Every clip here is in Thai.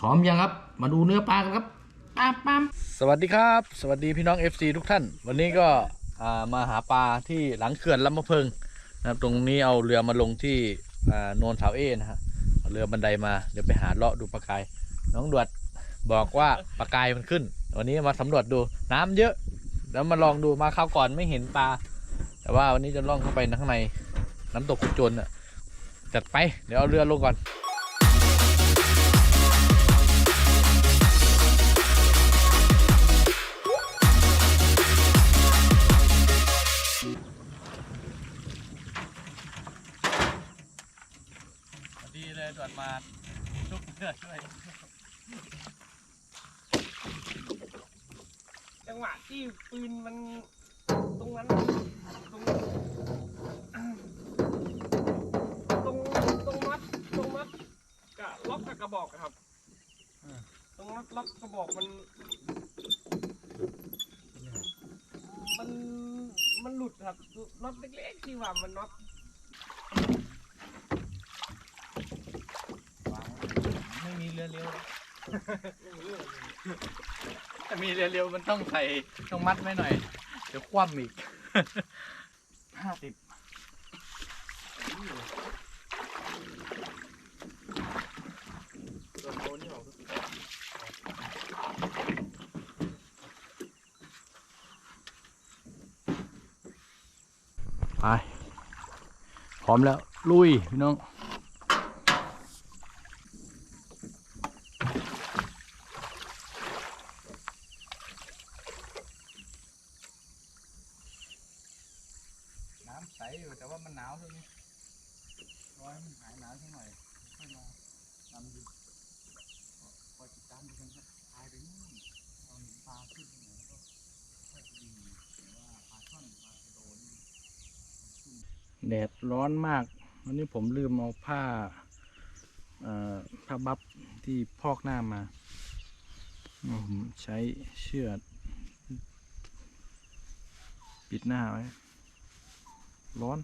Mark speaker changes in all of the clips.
Speaker 1: พร้อมยังครับ มาดูเนื้อปลากันครับปั๊มปั๊ม
Speaker 2: สวัสดีครับ สวัสดีพี่น้อง FC ทุกท่าน วันนี้ก็มาหาปลาที่หลังเขื่อนลำมะเพิงนะครับตรงนี้เอาเรือมาลงที่โนนสาวเอนะฮะเอาเรือบันไดมาเดี๋ยวไปหาเลาะดูปลากาย น้องดวดบอกว่าปลากายมันขึ้น วันนี้มาสำรวจดูน้ำเยอะ แล้วมาลองดูมาคราวก่อนไม่เห็นปลา แต่ว่าวันนี้จะล่องเข้าไปข้างในน้ำตกขุนจนอะจัดไปเดี๋ยวเอาเรือลงก่อน
Speaker 3: ปืนมันตรงนั้นตรงตรงตรงมัดตรงมัดกับล็อกกับกระบอกอะครับตรงมัดล็อกกระบอกมัน มันมันหลุดครับน็อตเล็กๆที่ว่ามันน็อต
Speaker 2: ไม่มีเรือเร็วถ้า มีเร็วๆมันต้องใส่ต้องมัดไว้หน่อย เดี๋ยวคว่ำอีกห้าสิบไปพร้อมแล้ว ลุย พี่น้อง น้ำใสอยู่แต่ว่ามันหนาวเท่านี้รอให้มันหายหนาวสักหน่อยค่อยมาทำดูคอยติดตามดูกันครับตายไปนู่นเราเห็นปลาขึ้นตรงไหนก็ค่อยดีแต่ว่าปลาช่อนปลาชะโดนี่ แดดร้อนมาก วันนี้ผมลืมเอาผ้าผ้าบัฟที่พอกหน้ามา ผมใช้เชือกปิดหน้าไว้ ร้อน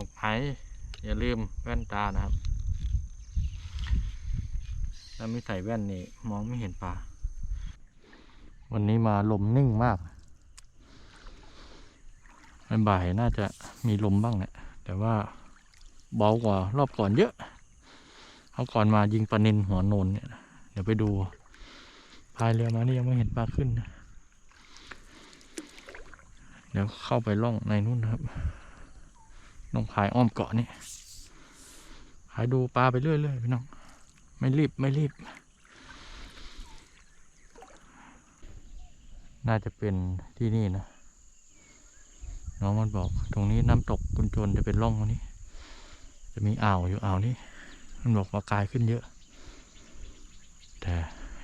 Speaker 2: ออกไปอย่าลืมแว่นตานะครับ ถ้าไม่ใส่แว่นนี่มองไม่เห็นปลา วันนี้มาลมนิ่งมากบ่ายน่าจะมีลมบ้างแหละแต่ว่าเบากว่ารอบก่อนเยอะเขาก่อนมายิงปลานินหัวโนนเนี่ย เดี๋ยวไปดูพายเรือมานี่ยังไม่เห็นปลาขึ้นนะเดี๋ยวเข้าไปล่องในนู่นนะครับล่องพายอ้อมเกาะนี่พายดูปลาไปเรื่อยๆพี่น้อง ไม่รีบ ไม่รีบ น่าจะเป็นที่นี่นะ น้องมันบอก ตรงนี้น้ำตกกุนจนจะเป็นร่องตรงนี้ จะมีอ่าวอยู่อ่าวนี้ มันบอกปลากายขึ้นเยอะ แต่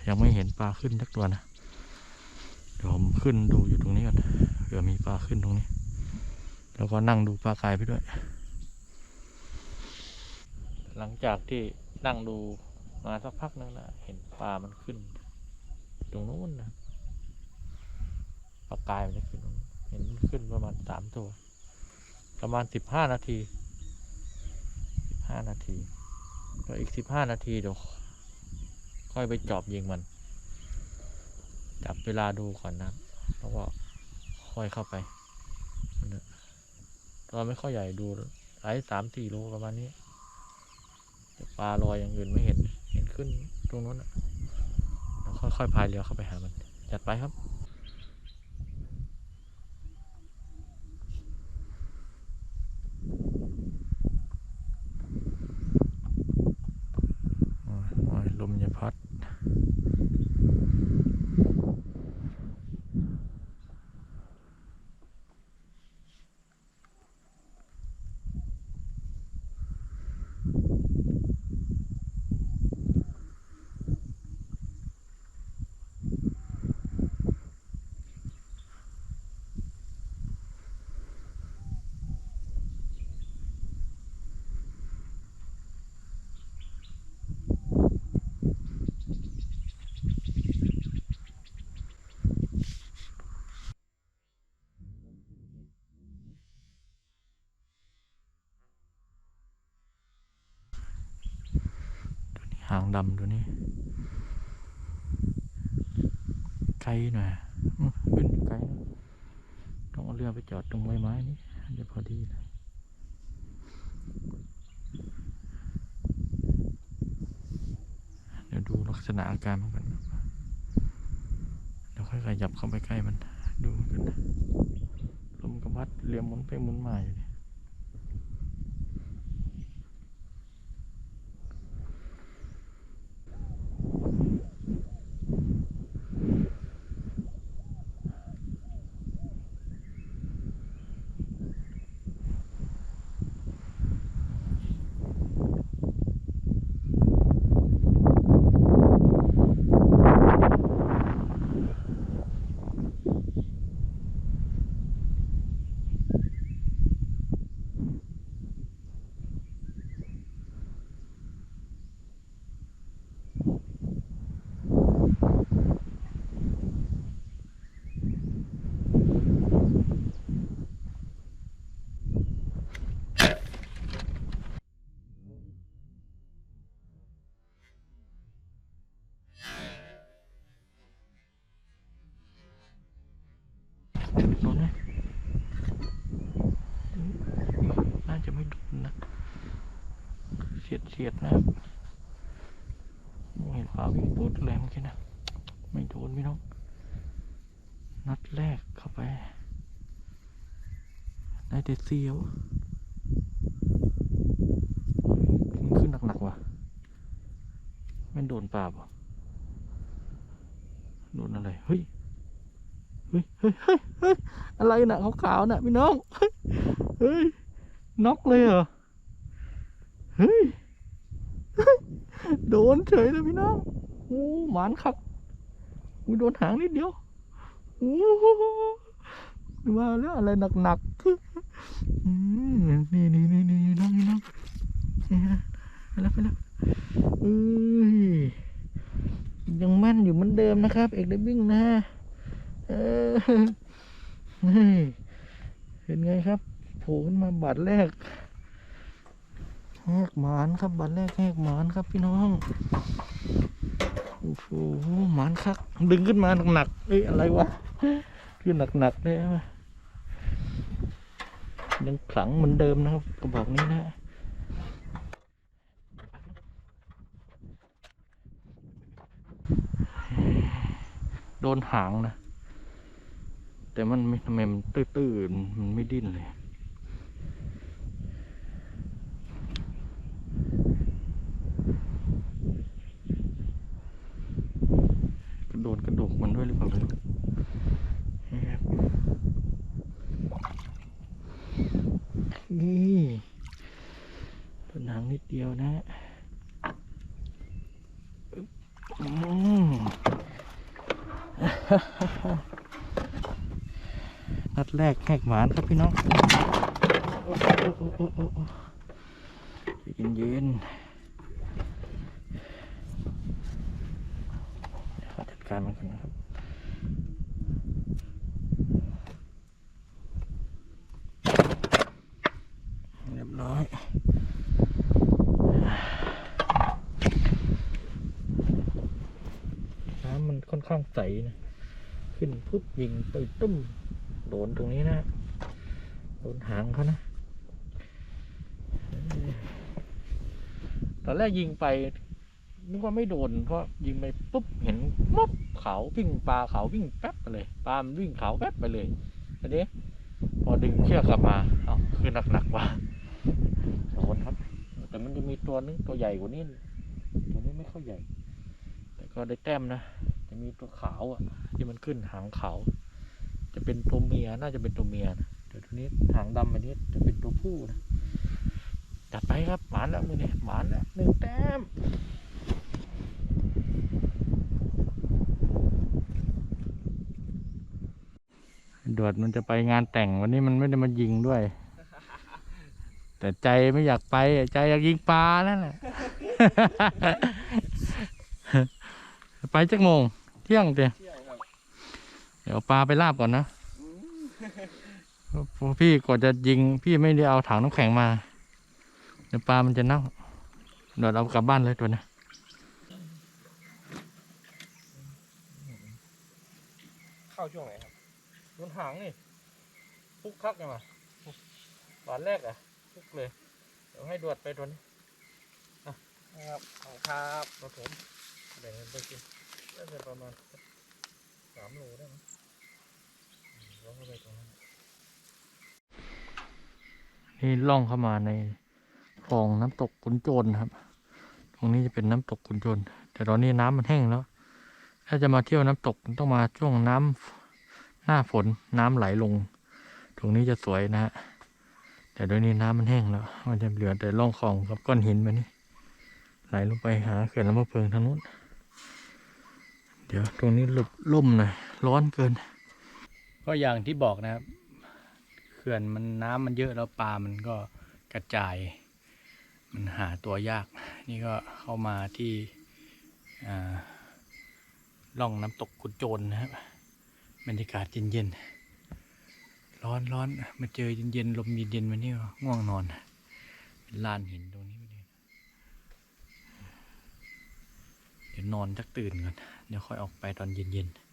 Speaker 2: ยังไม่เห็นปลาขึ้นสักตัวนะ เดี๋ยวผมขึ้นดูอยู่ตรงนี้ก่อนเผื่อมีปลาขึ้นตรงนี้ แล้วก็นั่งดูปลากายไปด้วย หลังจากที่นั่งดู มาสักพักนึงนะเห็นปลามันขึ้น ตรงนู้นนะปลากายมันจะขึ้น เห็นขึ้นประมาณสามตัว ประมาณสิบห้านาทีสิบห้านาทีก็อีกสิบห้านาทีเดี๋ยวค่อยไปจอบยิงมัน จับเวลาดูก่อนนะครับแล้วก็ค่อยเข้าไปนั่นน่ะตัวไม่ค่อยใหญ่ดูไซส์สามสี่โลประมาณนี้ปลาลอยอย่างอื่นไม่เห็น ขึ้นตรงนู้นอะค่อยๆพายเรือเข้าไปหามันจัดไปครับางดำตัวนี้ ไกลหน่อยขึ้นไกลต้องเอาเรือไปจอดตรงใบไม้นี้เดี๋ยวพอดีเลยเดี๋ยวดูลักษณะอาการมันก่อนเดี๋ยวค่อยขยับเข้าไปใกล้มัน ดูกันลมกระพัดเรียมหมุนไปหมุนมาอยู่เนี่ย เฉียดนะครับเห็นฝาวิ่งปุ๊ดเลยเมื่อกี้นะ ไม่โดนพี่น้อง นัดแรกเข้าไป ได้แต่เสียวมันขึ้นหนักๆว่ะไม่โดนปลาป่ะโดนอะไร เฮ้ย เฮ้ย เฮ้ย เฮ้ยเฮ้ยอะไรน่ะขาวๆน่ะพี่น้อง เฮ้ย น็อกเลยเหรอ เฮ้ย โดนเฉยเลยพี่น้องโอ้หมานคักกูโดนหางนิดเดียวโอ้มาแล้วอะไรหนักๆนี่นี่นี่นี่น้องนี่น้องไปแล้วไปแล้วเอ้ยยังแม่นอยู่เหมือนเดิมนะครับ เอกเดบิ้งนะเออเห็นไงครับโผล่ขึ้นมาบาทแรก แหกหมานครับบาทแรกแหกหมานครับพี่น้องโอ้โหหมานคักดึงขึ้นมาหนักๆเอ้ยอะไรวะขึ้นหนักๆเลยยังขลังเหมือนเดิมนะครับกระบอกนี้นะโดนหางนะ แต่มันไม่ทำไมมันตื้อๆมันไม่ดิ้นเลย กระ โดดกระโดกมันด้วยหรือเปล่าไม่รู้นี่ครับนี่ต้นหางนิดเดียวนะอืมนัดแรกแหกหวานครับพี่น้องเย็นเย็นๆเดี๋ยวขอจัด การมันก่อนนะครับเรียบร้อยน้ำมันค่อนข้างใสนะขึ้นปุ๊บยิงไปตุ้มโดนตรงนี้นะโดนหางเขานะตอนแรกยิงไป นึกว่าไม่โดนเพราะยิงไปปุ๊บเห็นม็อบเขาวิ่งปลาเขาวิ่งแป๊บไปเลยปลามันวิ่งเขาแป๊บไปเลยอันนี้ พอดึงเชือกกลับมาเอาคือหนักๆว่ะโดนครับ แต่มันจะมีตัวนึงตัวใหญ่กว่านี้ตัวนี้ไม่ค่อยใหญ่ แต่ก็ได้แต้มนะจะมีตัวขาวอะ ที่มันขึ้นหางขาวจะเป็นตัวเมียน่าจะเป็นตัวเมียนะแต่ตัวนี้หางดำอันนี้จะเป็นตัวผู้นะจัดไปครับหมานแล้วมือนี้หมานแล้วหนึ่งแต้ม ดวดมันจะไปงานแต่งวันนี้มันไม่ได้มายิงด้วย แต่ใจไม่อยากไปใจอยากยิงปลานั่นแหละไปจักโมง เที่ยงเดีย
Speaker 3: เดี๋
Speaker 2: ยวปลาไปลาบก่อนนะพี่กว่าจะยิง พี่ไม่ได้เอาถังน้ำแข็งมาเดี๋ยวปลามันจะเน่าเดี๋ยวเรากลับบ้านเลยตัวนะ
Speaker 3: เข้าช่วงไหน ครับ
Speaker 2: โดนหางนี่พุกคักไงมาบาทแรกอะพุกเลย เดี๋ยวให้ดวดไปตัวนี้
Speaker 3: นะครับขอบคุณครับ
Speaker 2: ครับผมแบ่งกันไปกินน่าจะประมาณสักสามโลได้มั้งอืมแล้วก็ไปตรงนั้นนี่ล่องเข้ามาในคลองน้ำตกขุนโจรนะครับ ตรงนี้จะเป็นน้ำตกขุนโจรแต่ตอนนี้น้ำมันแห้งแล้ว ถ้าจะมาเที่ยวน้ำตกต้องมาช่วงน้ำ หน้าฝนน้ำไหลลงตรงนี้จะสวยนะฮะแต่เดี๋ยนี้น้ำมันแห้งแล้ว มันจะเหลือแต่ร่องคลองกับก้อนหินมานี่ไหลลงไปหาเขื่อนลำพะเพิงทางนู้น เดี๋ยวตรงนี้หลบล่มหน่อยร้อนเกิน ก็อย่างที่บอกนะครับเขื่อนมันน้ำมันเยอะแล้วปลามันก็กระจาย มันหาตัวยาก นี่ก็เข้ามาที่อ่าล่องน้ำตกกุดโจรนะครับ บรรยากาศเย็นๆ ร้อนร้อนมาเจอเย็นๆ ลมเย็นๆมานี่ก็ง่วงนอน เป็นลานหินตรงนี้ไม่ดีเดี๋ยวนอนจักตื่นก่อน เดี๋ยวค่อยออกไปตอนเย็นๆ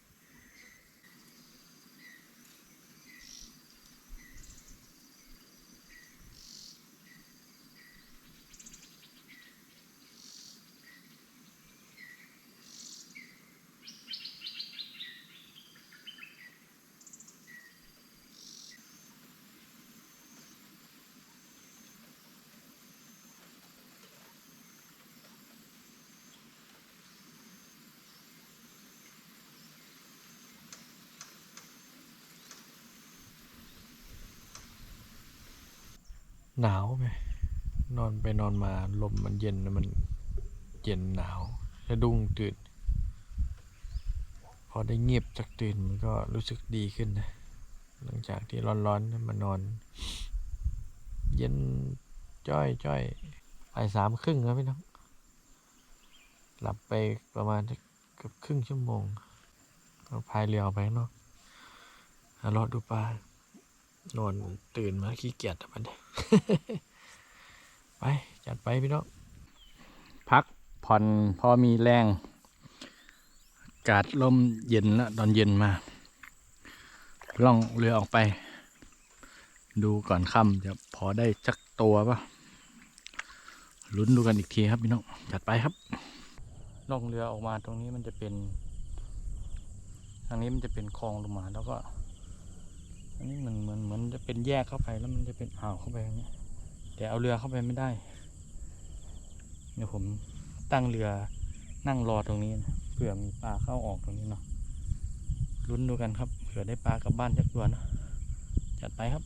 Speaker 2: หนาวไหมนอนไปนอนมาลมมันเย็นมันเย็นหนาวสะดุ้งตื่น พอได้เงียบจากตื่นมันก็รู้สึกดีขึ้นนะหลังจากที่ร้อนๆมานอน เย็นจ้อยจ้อยไปสามครึ่งแล้วพี่น้อง หลับไปประมาณเกือบครึ่งชั่วโมงพายเรือออกไปข้างนอกหารอดูปลา นอนตื่นมาขี้เกียจแต่มันไป จัดไปพี่น้องพักผ่อนพอมีแรงอากาศลมเย็นแล้วตอนเย็นมา ล่องเรือออกไป ดูก่อนค่ำจะพอได้จักตัวปะลุ้นดูกันอีกทีครับพี่น้องจัดไปครับ ล่องเรือออกมาตรงนี้มันจะเป็น ทางนี้มันจะเป็นคลองลงมาแล้วก็ อันนี้เหมือนเหมือนเหมือนจะเป็นแยกเข้าไปแล้วมันจะเป็นอ่าวเข้าไปอย่างนี้แต่เอาเรือเข้าไปไม่ได้ เดี๋ยวผมตั้งเรือนั่งรอตรงนี้นะเผื่อมีปลาเข้าออกตรงนี้เนาะลุ้นดูกันครับเผื่อได้ปลากลับบ้านจากตัวนะจัดไปครับ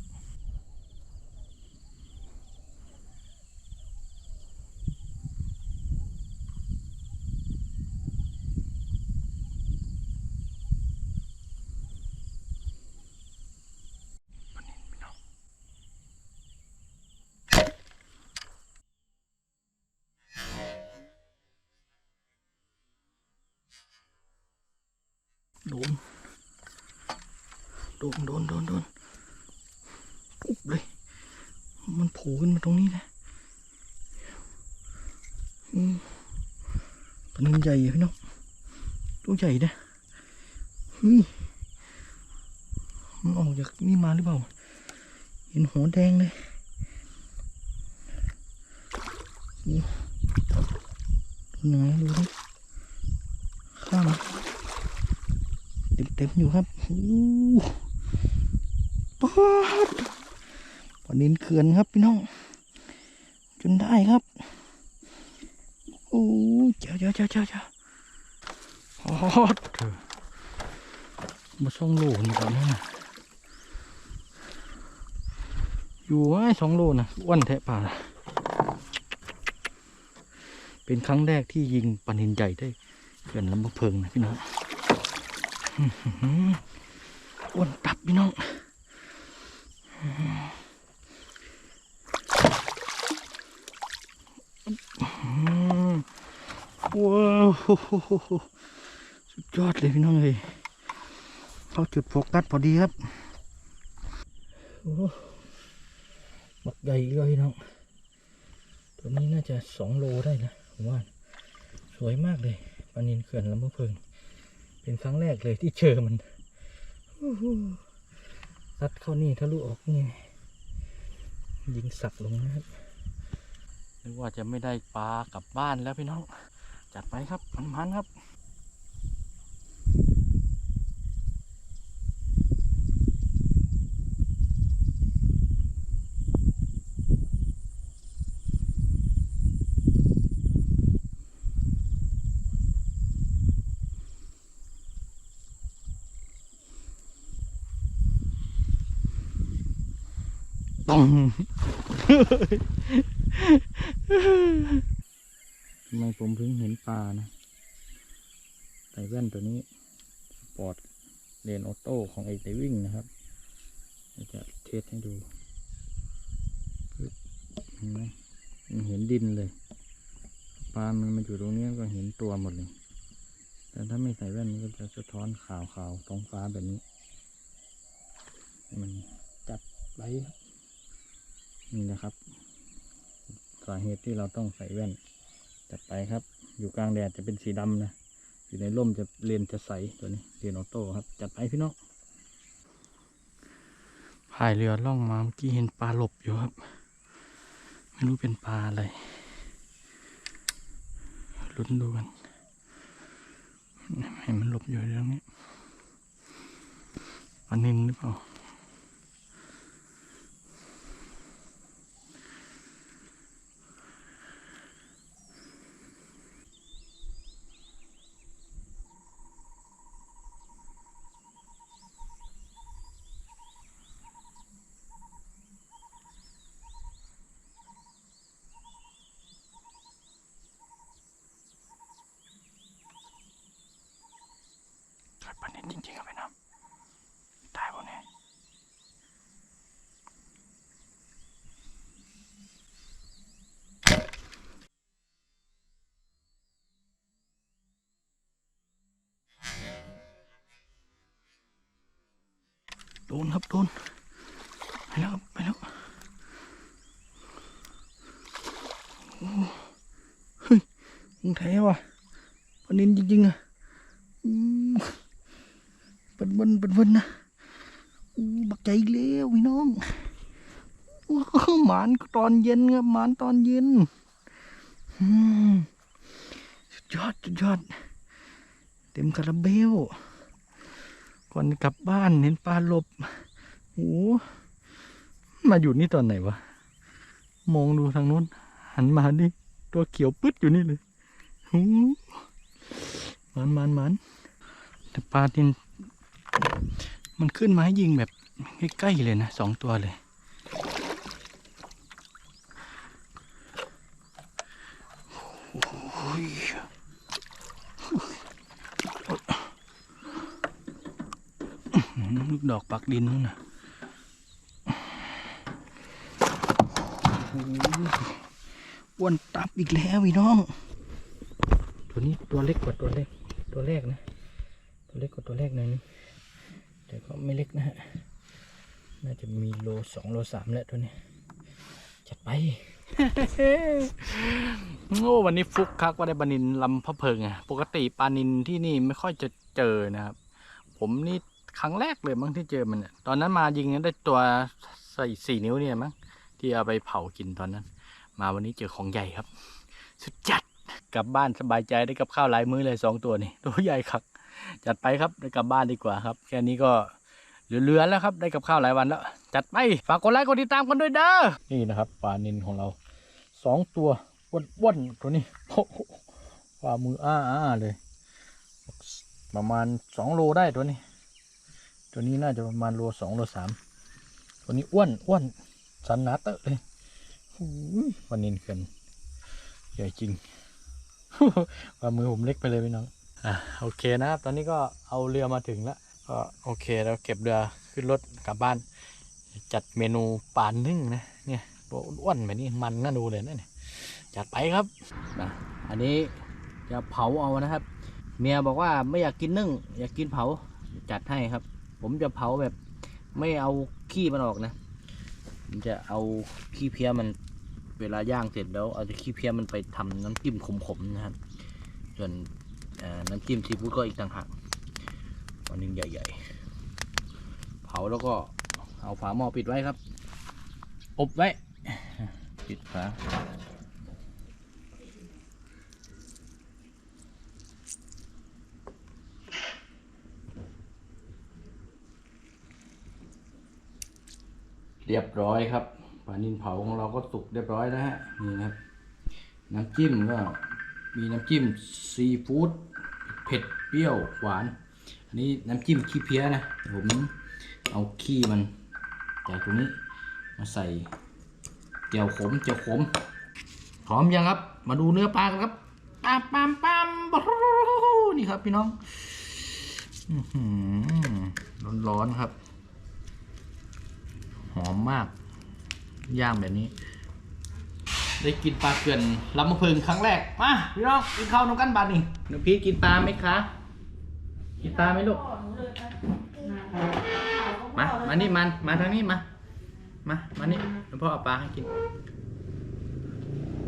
Speaker 2: โดน โดน โดน โดน โดนปุ๊บเลย มันโผล่ขึ้นมาตรงนี้นะ ตัวนี้ใหญ่พี่น้องตัวใหญ่นะเฮ้ยมันออกจากนี่มาหรือเปล่า เห็นหัวแดงเลยโอ้ตัวไหนดูดิข้างเต็มเต็มๆอยู่ครับโอ้ป๊าดปลานินเขื่อนครับพี่น้อง จนได้ครับ อ้เจ้าเจ้าเจ้าเจ้าเจ้าพอดเถอะมาสองโลนี่ก่อนนะอยู่ไว้สองโลนะอ้วนแทะป่า เป็นครั้งแรกที่ยิงปลานินใหญ่ได้เขื่อนลำบะเพิงนะพี่น้องอ้วนตับพี่น้องอื้อหือว้าว สุดยอดเลยพี่น้องเลยเขาจุดโฟกัสพอดีครับบักใหญ่เลยน้อง ตัวนี้น่าจะสองโลได้นะผมว่า สวยมากเลยปลานินเขื่อนลำพะเพิง เป็นครั้งแรกเลยที่เจอมันรัดเข้านี่ทะลุออกนี่ ยิงสักลงนะครับนึกว่าจะไม่ได้ปลากลับบ้านแล้วพี่น้อง จัดไปครับมันๆครับต้องำไมผมเพิ่งเห็นปลานะใส่แว่นตัวนี้สปอร์ตเลนออโต้ของไอไดวิ่งนะครับจะเทสให้ดูเห็นไหมมันเห็นดินเลยปลามันมาอยู่ตรงนี้ก็เห็นตัวหมดเลย แต่ถ้าไม่ใส่แว่นมันก็จะสะท้อนขาวขาวๆท้องฟ้าแบบนี้ มันจับไว้ครับนี่นะครับ สาเหตุที่เราต้องใส่แว่น จัดไปครับ อยู่กลางแดดจะเป็นสีดำนะ อยู่ในร่มจะเลนจะใสตัวนี้เรียนออโต้ครับ จัดไปพี่น้องพายเรือล่องมาเมื่อกี้เห็นปลาหลบอยู่ครับ ไม่รู้เป็นปลาอะไรลุ้นดูกันเห็นมันหลบอยู่ตรงนี้ปลานินหรือเปล่า จริงๆครับพี่น้องตายหมดเนี่ยโดนครับโดนไปแล้วครับไปแล้วโอ้เฮ้ยมึงแท้ว่ะปนินจริงๆอะ เป็นวันเป็นวันนะอู้บักใจอีกแล้วพี่น้องว้าหมานตอนเย็นครับหมานตอนเย็นสุดยอดสุดยอด เต็มคาราเบล ก่อนกลับบ้านเห็นปลาหลบโอ้มาอยู่นี่ตอนไหนวะ มองดูทางนู้น หันมาดิตัวเขียวปึ๊ดอยู่นี่เลยหูหมันหมันหมันแต่ปลาทิน มันขึ้นมาให้ยิงแบบใกล้ๆเลยนะสองตัวเลยโอ้ยลูกดอกปักดินนู่นนะอ้วนตับอีกแล้วพี่น้อง ตัวนี้ตัวเล็กกว่าตัวเล็กตัวแรกนะ ตัวเล็กกว่าตัวแรกหน่อยนึง แต่ก็ไม่เล็กนะฮะ น่าจะมีโลสองโลสามแล้วตัวนี้ จัดไปโง่วันนี้ฟุกคักว่าได้ปลานินลำพะเพิงอะปกติปลานินที่นี่ไม่ค่อยจะเจอนะครับ ผมนี่ครั้งแรกเลยมั้งที่เจอมันตอนนั้นมายิงได้ตัวใส่สี่นิ้วเนี่ยมั้งที่เอาไปเผากินตอนนั้น มาวันนี้เจอของใหญ่ครับ สุดจัดกลับบ้านสบายใจได้กับข้าวหลายมื้อเลยสองตัวนี่ตัวใหญ่ครับ จัดไปครับได้กลับบ้านดีกว่าครับ แค่นี้ก็เหลือๆแล้วครับ ได้กับข้าวหลายวันแล้ว จัดไป ฝากกดไลค์กดติดตามกันด้วยเด้อ นี่นะครับปลานินของเราสองตัวอ้วนๆตัวนี้โอ้โหฝ่ามืออ้าๆเลย ประมาณสองโลได้ตัวนี้ ตัวนี้น่าจะประมาณโลสองโลสามตัวนี้อ้วนอ้วนสันนาเตอะเลยหูยปลานินเกินใหญ่จริงฝ่ามือผมเล็กไปเลยพี่น้อง อะโอเคนะครับ ตอนนี้ก็เอาเรือมาถึงแล้ว ก็โอเคแล้วเก็บเรือขึ้นรถกลับบ้าน จัดเมนูปลานึ่งนะเนี่ยตัวอ้วนแบบนี้มันน่าดูเลยนะเนี่ยจัดไปครับนะอันนี้จะเผาเอานะครับ เมียบอกว่าไม่อยากกินนึ่ง อยากกินเผาจัดให้ครับ ผมจะเผาแบบไม่เอาขี้มันออกนะผมจะเอาขี้เพี้ยมันเวลาย่างเสร็จแล้วเอาขี้เพี้ยมันไปทำน้ำจิ้มขมๆนะครับ ส่วน น้ำจิ้มซีฟู้ดก็อีกต่างหากวันหนึงใหญ่ๆ เผาแล้วก็เอาฝาหม้อปิดไว้ครับ อบไว้ ปิดฝาเรียบร้อยครับปลานินเผาของเราก็สุกเรียบร้อยแล้วฮะนี่นะครับ น้ำจิ้มก็มีน้ำจิ้มซีฟู้ด เผ็ดเปรี้ยวหวาน อันนี้น้ำจิ้มขี้เพี้ยนะผมเอาขี้มันจากตรงนี้มาใส่เจียวขมเจียวขมพร้อมยังครับ มาดูเนื้อปลากันครับปามปามปามนี่ครับพี่น้องร้อนร้อนๆครับ หอมมาก ย่างแบบนี้ ได้กินปลาเกลื่อนลำมะเพิงครั้งแรก มาพี่น้องกินข้าวน้ำกันบานนี่หนูพี่กินปลาไหมคะ กินปลาไหมลูก มา มานี่มัน มาทางนี้มา มา มานี่หลวงพ่อเอาปลาให้กิน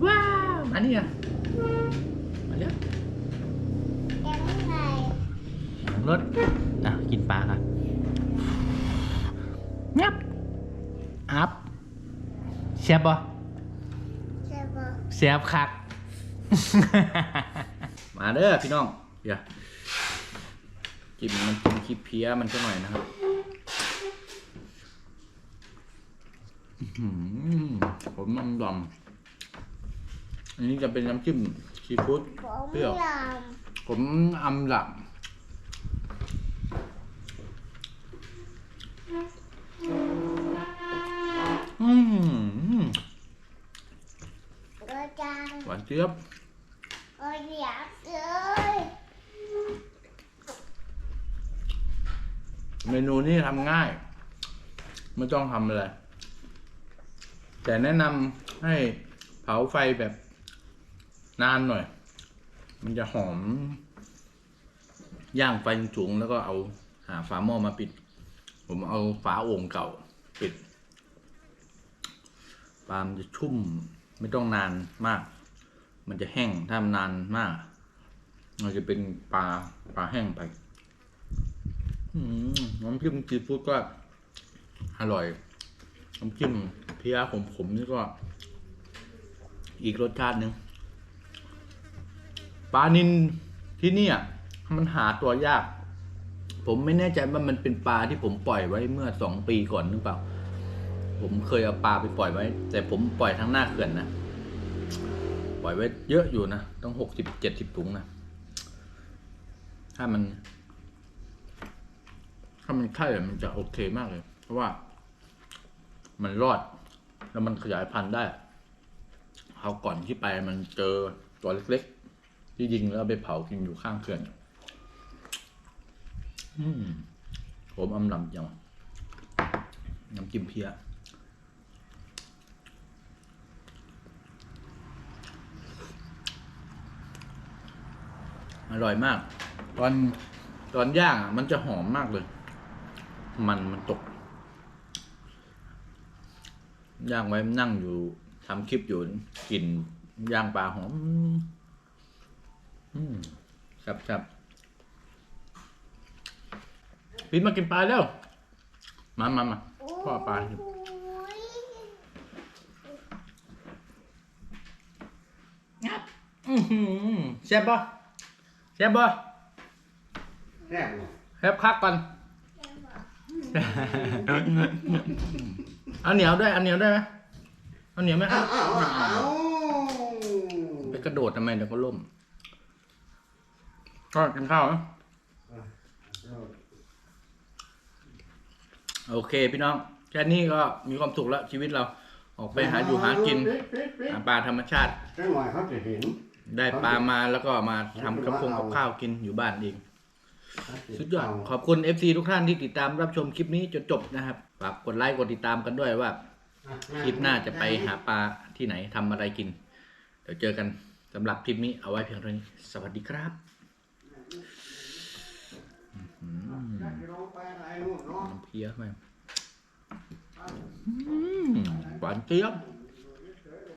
Speaker 2: ว้าว มานี่อะมาเร็วรถอะกินปลาค่ะงับอัพเสียบปะ เสียบคัก มาเด้อพี่น้องเดี๋ยวกินมันกินขี้เพี้ยมันก็หน่อยนะครับอื้อหือผมน้ำดำอันนี้จะเป็นน้ำจิ้มซีฟู้ดเปรี้ยว ผมอำหลับอืม หวานเจี๊ยบเมนูนี้ทำง่าย ไม่ต้องทำอะไร แต่แนะนำให้เผาไฟแบบนานหน่อย มันจะหอม ย่างไฟสูงแล้วก็เอาหาฝาหม้อมาปิด ผมเอาฝาโอ่งเก่าปิดปลามันจะชุ่มไม่ต้องนานมาก มันจะแห้งถ้ามันนานมาก มันจะเป็นปลาปลาแห้งไปน้ำจิ้มซีฟู้ดก็อร่อย น้ำจิ้มเพียขมๆนี่ก็ อีกรสชาติหนึ่งปลานินที่นี่ยมันหาตัวยาก ผมไม่แน่ใจว่ามันเป็นปลาที่ผมปล่อยไว้เมื่อสองปีก่อนหรือเปล่า ผมเคยเอาปลาไปปล่อยไว้ แต่ผมปล่อยทั้งหน้าเขื่อนนะ ปล่อยไว้เยอะอยู่นะต้องหกสิบเจ็ดสิบถุงนะ ถ้ามัน ถ้ามันใช่มันจะโอเคมากเลย เพราะว่า มันรอด แล้วมันขยายพันธุ์ได้เขาก่อนที่ไปมันเจอตัวเล็กๆ ที่ยิงแล้วไปเผากินอยู่ข้างเขื่อนอืมผมอำลำจังน้ำจิ้มเพี้ย อร่อยมาก ตอนตอนย่างอะมันจะหอมมากเลย มันมันตก ย่างไว้นั่งอยู่ทำคลิปอยู่กลิ่นย่างปลาหอมอืมครับครับพินมากินปลาแล้ว มามามาพ่อเอาปลาให้ดูอือหือแซ่บปะ แซ่บปะ
Speaker 4: แซ่บบ่
Speaker 2: แซ่บคักก่อนเอาเหนียวด้วยเอาเหนียวด้วยไหมเอาเหนียวไหมครับ
Speaker 4: อ้าวอ้าวอ้าว
Speaker 2: ไปกระโดดทำไมเดี๋ยวก็ล่มก็กินข้าวนะโอเคพี่น้องแค่นี้ก็มีความสุขแล้วชีวิตเราออกไปหาอยู่หากินหาปลาธรรมชาติ
Speaker 4: จังหน่อยเขาจะเห็น
Speaker 2: ได้ปลามาแล้วก็มาทำกระพงกับข้าวกินอยู่บ้านเอง สุดยอด ขอบคุณ FC ทุกท่านที่ติดตามรับชมคลิปนี้จนจบนะครับ ฝากกดไลค์กดติดตามกันด้วยว่า คลิปหน้าจะไปหาปลาที่ไหนทำอะไรกิน เดี๋ยวเจอกันสำหรับคลิปนี้เอาไว้เพียงเท่านี้ สวัสดีครับอื้อหือ
Speaker 4: จะลงไปอะไรนู่นเนาะ
Speaker 2: น้ำเพี้ยไหมอืมหวานเจี๊ยบ